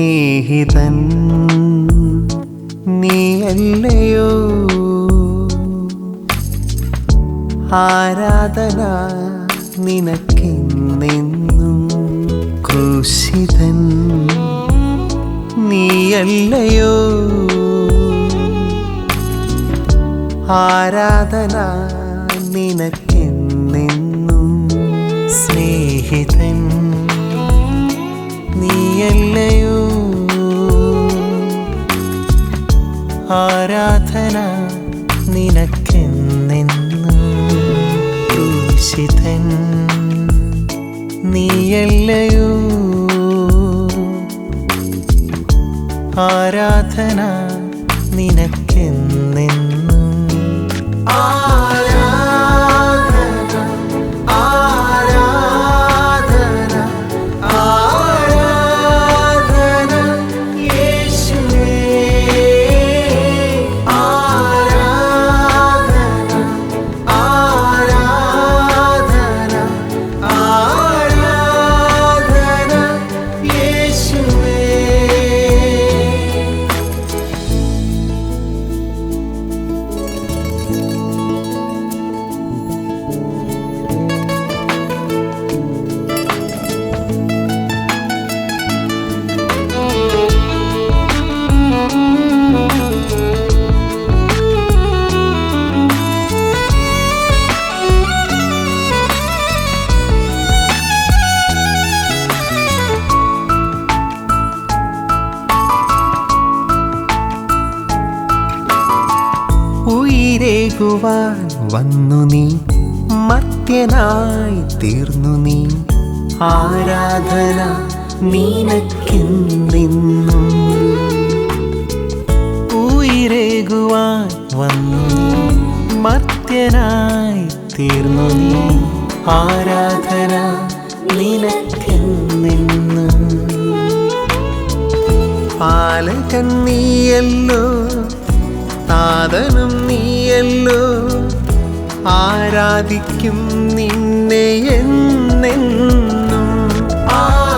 സ്നേഹിതൻ നീയല്ലയോ? ആരാധന നിനക്കെന്നെന്നും ക്രൂശിതൻ നീയല്ലയോ? ആരാധന നിനക്കെന്നെന്നും സ്നേഹിതൻ നീയല്ലയോ? ആരാധന നിനക്കെന്നെന്നും നീയല്ലയോ? ആരാധന നിനക്കെന്നെന്നും ആരാധന ഉയരേകുവാൻ വന്നു നീ. മർത്യനായി തീർന്നു നീ. ആരാധന ഉയരേകുവാൻ വന്നു മത്യനായി തീർന്നു നീ. ആരാധന നിനക്കെന്നെന്നും. പാലകൻ നീയല്ലോ നീയല്ലോ ആരാധിക്കും നിന്നെ എന്നെന്നും. ആരാധന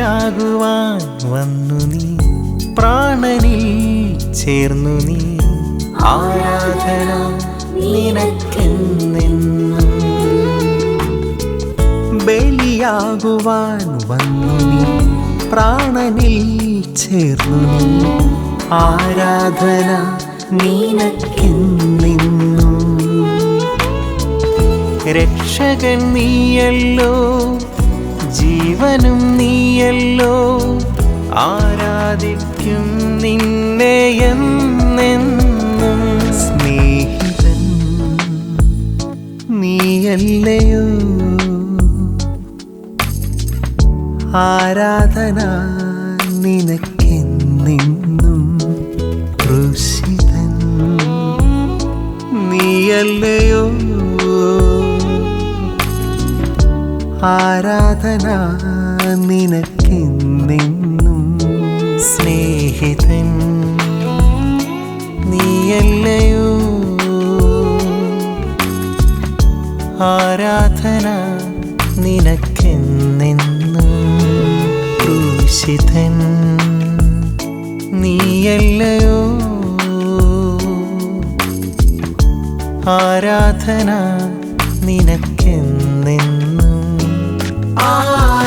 ബലിയാകുവാൻ വന്നു നീ. പ്രാണനിൽ ചേർന്നു നീ. ആരാധന നിനക്കെന്നെന്നും ബലിയാകുവാൻ വന്നു നീ. പ്രാണനിൽ ചേർന്നു നീ. ആരാധന നിനക്കെന്നെന്നും രക്ഷകൻ നീയല്ലോ. ജീവനും നീയല്ലോ. ആരാധിക്കും നിന്നെ എന്നെന്നും. സ്നേഹിതൻ നീയല്ലയോ. ആരാധന നിനക്കെന്നെന്നും. ഋഷിതൻ നീയല്ലയോ. ആരാധന നിനക്കെന്നെന്നും സ്നേഹിതൻ നീയല്ലയോ? ആരാധന നിനക്കെന്നെന്നും ക്രൂശിതൻ നീയല്ലയോ? ആരാധന നിനക്കെന്നെന്നും Ah.